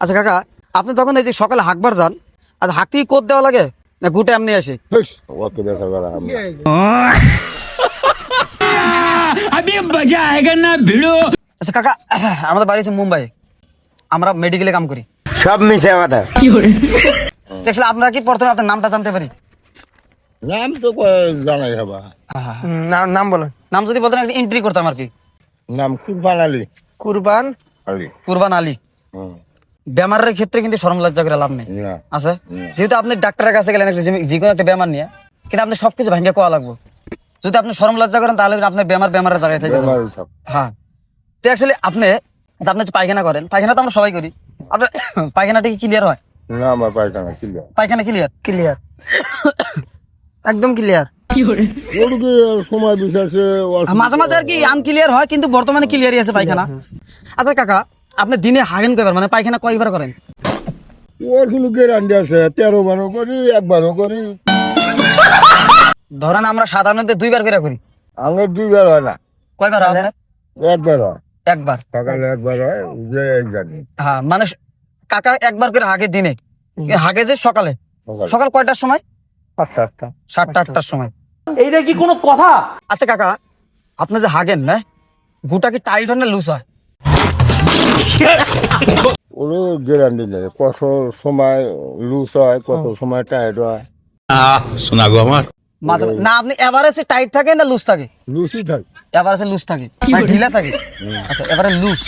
আচ্ছা কাকা আপনি তখন এই যে সকালে হাঁকবার যান আর হাঁকতেই কোদ দেওয়া লাগে? না গুটে এমনি আসে? আচ্ছা, মেডিকেলে কাম করি। সব মিশে কি প্রথমে নামটা জানতে পারি? নাম নাম যদি এন্ট্রি করতাম আর কি। কুরবান কুরবান? আলী। কুরবান আলী। বেমারের ক্ষেত্রে কিন্তু শরম লজ্জা করে লাভ নেই। না। আছে? যেহেতু আপনি ডাক্তারের কাছে গেলেন একটা যে- কোনো একটা বেমার নিয়ে কিন্তু আপনি সবকিছু ভাঙ্গে কোয়া লাগবে? যদি আপনি শরম লজ্জা করেন তাহলে আপনার বেমার বেমারের জায়গায় থেকে। হ্যাঁ। তো অ্যাকচুয়ালি আপনি আচ্ছা, আপনি যে পায়খানা করেন। পায়খানা তো আমরা সবাই করি। আপনার পায়খানাটা কি ক্লিয়ার হয়? না আমার পায়খানা ছিল পায়খানা ক্লিয়ার ক্লিয়ার একদম ক্লিয়ার সময় মাঝে মাঝে আর কি আনক্লিয়ার হয় কিন্তু বর্তমানে ক্লিয়ারই আছে পায়খানা। আচ্ছা কাকা আপনি দিনে হাগেন কয়বার? মানে পায়খানা কয়বার করেন? ওর কোনো গ্যারান্টি আছে তেরো বারো করি একবারও করি। ধরেন আমরা সাধারণত দুইবার করে করি। আমার দুইবার হয় না। কয়বার হয় আপনার? একবার হয়। একবার। সকালে একবার হয় যে এক জানি হ্যাঁ মানে কাকা একবার করে হাগে দিনে। হাগে যে সকালে? সকালে। কয়টার সময়? আটটা আটটা। সাতটা আটটার সময়। এইটা কি কোনো কথা? আচ্ছা কাকা আপনি যে হাগেন না? গুটা কি টাইট হয় না লুজ হয়? ওরও গ্যারান্টি নেই। কত সময় লুজ হয় কত সময় টাইট হয়। শোনা গো আমার। না আপনি এভারেজে টাইট থাকে না লুজ থাকে? লুসই থাকে। এভারেজে লুজ থাকে। মানে ঢিলা থাকে? আচ্ছা এবারে লুজ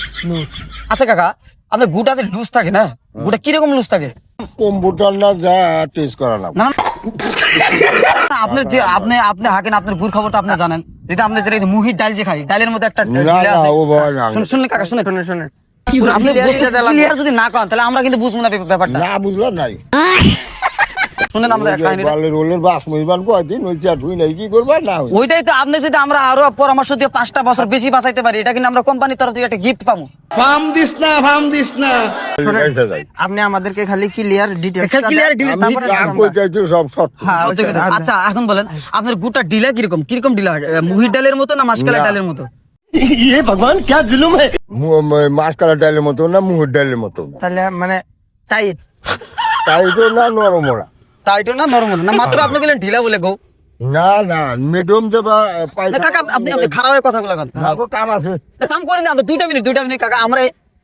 আচ্ছা কাকা আপনার গুটা যে লুজ থাকে না? গুটা কীরকম লুজ থাকে? কম্পিউটার না যা টেস্ট করা না যে আপনি আপনি হাকেন আপনার গুড় খবর তো আপনি জানেন। যেটা আপনি যেটা মুহির ডাল যে খাই ডালের মধ্যে একটা না ঢিলা না আছে। ও বাবা না শুন- শুনলেন কাকা শুনে শুনে শুনে। আপনি ক্লিয়ার যদি না করেন তাহলে আমরা কিন্তু বুঝব না ব্যাপারটা। না বুঝলাম নাই। শুনেন আমরা বালের রোলের বাস মহিমান কয়দিন ওই চাট হই নাই কি করবা? না ওইটাই তো আপনি যদি আমরা আরও পরামর্শ দিয়ে পাঁচটা বছর বেশি বাঁচাইতে পারি এটা কিন্তু আমরা কোম্পানির তরফ থেকে একটা গিফট পাবো। এসে যাই। আপনি আমাদেরকে খালি ক্লিয়ার ডিটেইলস ক্লিয়ার আমি সব সত্য। আচ্ছা। এখন বলেন আপনার গুটা ডিলা কীরকম? কীরকম ডিলা হয় মুহির ডালের মতো না মাসকালা না। ডালের মতো? মু- ম- মাসকালা ডালের মতো না মুহুর ডালের মতো তাহলে মানে টাইট তাই তো না নরম ওরা টাইটো না নরম না মাত্র আপনি বলেন ঢিলা বলে গো না না মিডিয়াম যে বা কাকা আপনি আপনি খারাপ হয়ে কথাগুলো কন না, কাম আছে কাম করেন না আমরা দুইটা মিনিট দুইটা মিনিট কাকা আমরা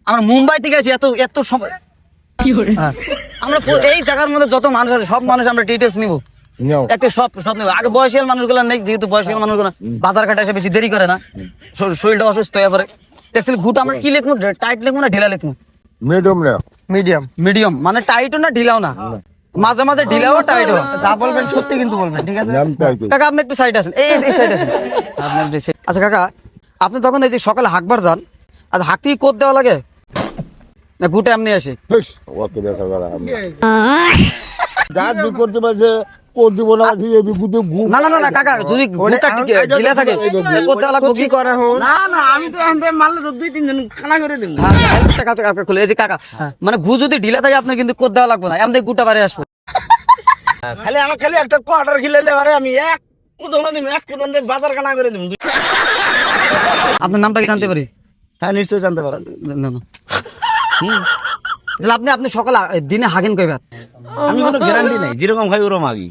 আমরা মুম্বাই থেকে আছি এত এত সময় হ্যাঁ। আমরা এই জায়গার মধ্যে যত মানুষ আছে সব মানুষ আমরা ডিটেলস নিব একটা সব সব নেব আগে বয়সীয়াল মানুষগুলো নেই যেহেতু বয়সীয়াল মানুষগুলো বাজার ঘাটে এসে বেশি দেরি করে না। শরীরটা অসুস্থ হয়ে পড়ে। দেখছিল ঘুট আমরা কি লিখব? টাইট লিখব না ঢিলা লিখব? মিডিয়াম মিডিয়াম মিডিয়াম মানে টাইটও না ঢিলাও না। মাঝে মাঝে ঢিলাও টাইটও যা বলবেন সত্যি কিন্তু বলবেন ঠিক আছে? নাম তাই তো কাকা আপনি একটু সাইড আছেন এই এই সাইড আছেন আপনি আচ্ছা কাকা আপনি তখন এই যে সকালে হাঁকবার যান আর হাঁকতেই কোদ দেওয়া লাগে? না গুটে এমনি আসে? করতে পারছে না দিয়ে বিপুতে গু না না না না কাকা যদি ঢিলা থাকে। কোদ দেওয়া লাগবে কি করা না না আমি তো মারলে দুই তিনজন খানা করে দিব। হ্যাঁ, হ্যাঁ, কাকা খুলে এই যে কাকা মানে গু যদি ঢিলা থাকে আপনার কিন্তু কোদ দেওয়া লাগবে না। এমনি গুটা বাড়ি আসব। খালি আমার খালি একটা কোয়ার্টার খিলাইলে পারে আমি এক কুদন দিম এক কুদন দিয়ে বাজার খানা করে দিব। আপনার নামটা কি জানতে পারি? হ্যাঁ নিশ্চয় জানতে পারো। না না। হুম। তাহলে আপনি আপনি সকালে দিনে হাগেন কয়বার? আমি কোনো গ্যারান্টি নাই যেরকম খাই ওরকম আগি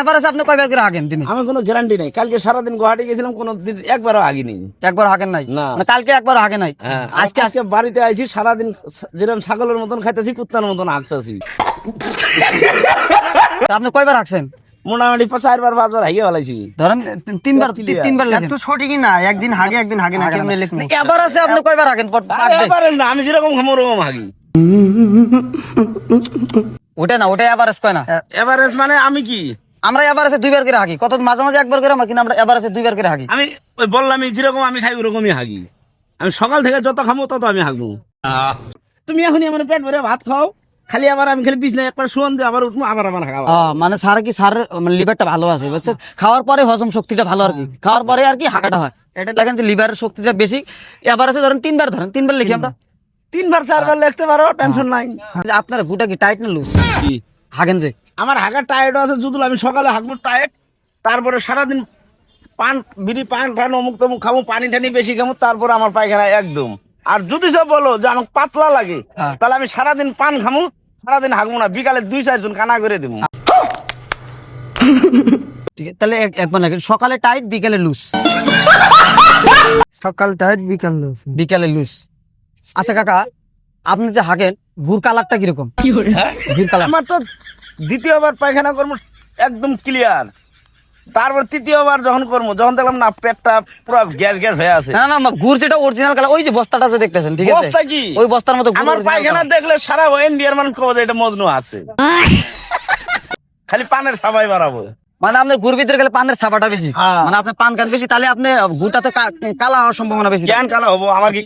এবার আছে আপনি কয়বার করে হাগেন দিনে আমি কোনো গ্যারান্টি নাই। কালকে সারাদিন গুয়াহাটি গেছিলাম কোনো দিন একবারও আগি নেই একবার হাগেন নাই? না। মানে কালকে একবার হাগে নাই? হ্যাঁ। আজকে আজকে বাড়িতে আইছি সারাদিন যেরকম ছাগলের মতন খাইতেছি কুত্তার মতন হাঁকতেছি তা আপনি কয়বার হাগছেন? মোটামুটি চারবার পাঁচবার হাইয়ে ফেলাইছি। ধরেন তিনবার তিনবার লেখেন। এত সঠিকই না। একদিন হাগে একদিন হাগে না কেমনে এবার আছে আপনি কয়বার হাগেন? এবারে না আমি যেরকম ওরকম হাগি ওটা না ওটা এভারেজ কয় না? এভারেজ মানে আমি কি? আমরা এবার আছে দুইবার করে হাগি। কত মাঝে মাঝে একবার করে কিন্তু আমরা এবার আছে দুইবার করে হাগি। আমি ওই বললামই যেরকম আমি খাই ওরকমই হাগি। আমি সকাল থেকে যত খামো তত আমি হাগবো। তুমি এখনই আমার পেট ভরে ভাত খাও খালি আবার আমি খালি বিছনায় একবার শুয়ান দিয়ে আবার উঠবো আবার আমার খাওয়া। মানে স্যার কি স্যার লিভারটা ভালো আছে বুঝছ? খাওয়ার পরে হজম শক্তিটা ভালো আর কি। খাওয়ার পরে আর কি হাঁকাটা হয়। এটা দেখেন যে লিভারের শক্তিটা বেশি। এবার আছে ধরেন তিনবার ধরেন তিনবার লিখি আমরা। তিনবার চারবার লিখতে পারো টেনশন নাই। আপনার গুটা কি টাইট না লুজ কি? হাগেন যে। আমার হাগা টায়ার্ড আছে যদি আমি সকালে হাগবো টায়ার্ড তারপরে সারাদিন পান বিড়ি পান টান অমুক তমুক খাব পানি টানি বেশি খাব তারপরে আমার পায়খানা একদম। আর যদি সব বলো যে আমাকে পাতলা লাগে হ্যাঁ। তাহলে আমি সারাদিন পান খামু সারাদিন হাগবো না বিকালে দুই চারজন কানা করে দেবো। ঠিক আছে তাহলে এক- একবার নাকি সকালে টাইট বিকালে লুজ সকাল টাইট বিকাল লুজ বিকালে লুজ আচ্ছা কাকা আপনি যে হাগেন ভুর কালারটা কীরকম? ভুর কালার। আমার তো দ্বিতীয়বার পায়খানা কর্ম একদম ক্লিয়ার তারপর তৃতীয়বার যখন করব যখন দেখলাম না পেটটা পুরো গ্যাস গ্যাস হয়ে আছে। না না না গুড় যেটা অরিজিনাল কালার ওই যে বস্তাটা যে দেখতেছেন ঠিক আছে? বস্তা কি? ওই বস্তার মতো আমার পায়খানা দেখলে সারা ইন্ডিয়ার মানুষ কবে এটা মজনু আছে? খালি পানের সাবাই বাড়াবো মানে আপনার গুড় ভিতরে গেলে পানের ছাপাটা বেশি। হ্যাঁ। মানে আপনার পান কান বেশি তাহলে আপনি গুড়টাতে কালা হওয়ার সম্ভাবনা বেশি। জ্ঞান কালা হব আমার কি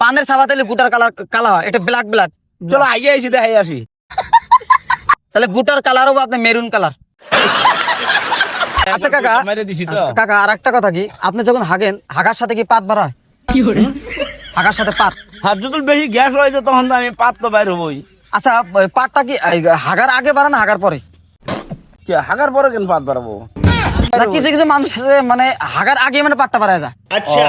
পানের ছাপা তাহলে গুটার কালার কালা হয় এটা ব্ল্যাক ব্ল্যাক চলো আগে আইসি দেখাই আসি। তাহলে গুটার কালার হবে আপনার মেরুন কালার। আচ্ছা কাকা। মেরে দিছি তো। আচ্ছা, কাকা আর একটা কথা কি? আপনি যখন হাগেন হাগার সাথে কি পাত বাড়ায় হাগার সাথে পাত? আর যদি বেশি গ্যাস হয়েছে তখন তো আমি পাত তো বাইর হবোই। আচ্ছা পাতটা কি হাগার আগে বাড়া না হাগার পরে? কি হাগার পরে কেন পাত বাড়াবো? না কিছু কিছু মানুষ আছে মানে হাগার আগে মানে পাতটা বাড়ায় যায়। আচ্ছা।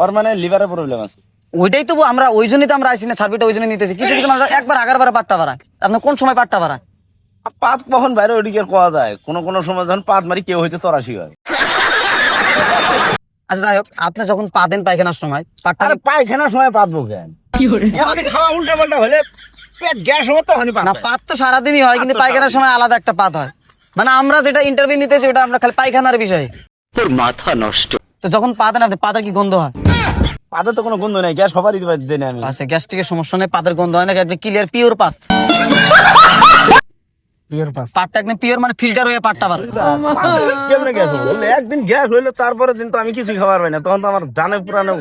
ওর মানে লিভারের প্রবলেম আছে। ওইটাই তো আমরা ওই জন্যই তো আমরা আইসি না সার্ভিটা ওই জন্য নিতেছি। কিছু কিছু মানুষ একবার আগার বারে পাটটা বাড়ায়। আপনি কোন সময় পাটটা বাড়ায়? পাত কখন বাইরে ওইদিকে কোয়া যায়। কোন কোন সময় যখন পাত মারি কেউ হইতে তরাসি হয়। আচ্ছা যাই হোক আপনি যখন পা দেন পায়খানার সময় পাটটা আরে পায়খানার সময় পাতবো কেন খাওয়া উল্টা পাল্টা হলে পেট গ্যাস হবে পাত না পাত তো সারাদিনই হয় কিন্তু পায়খানার সময় আলাদা একটা পাত হয়। মানে আমরা যেটা ইন্টারভিউ নিতেছি ওটা আমরা খালি পায়খানার বিষয়। তোর মাথা নষ্ট। তো যখন পা দেন আপনি পাতের কি গন্ধ হয়? পাতে তো কোনো গন্ধ নাই গ্যাস সবারই দেয় না আমি। আচ্ছা গ্যাস্ট্রিকের সমস্যা নেই পাদের গন্ধ হয় না একদম ক্লিয়ার পিওর পাত পাটটা একদম পিওর মানে ফিল্টার হয়ে পাটটা কেমনে গ্যাস একদিন গ্যাস হইলে তারপরে দিন তো আমি কিছু খাবার পাই না তখন তো আমার জানে পুরানো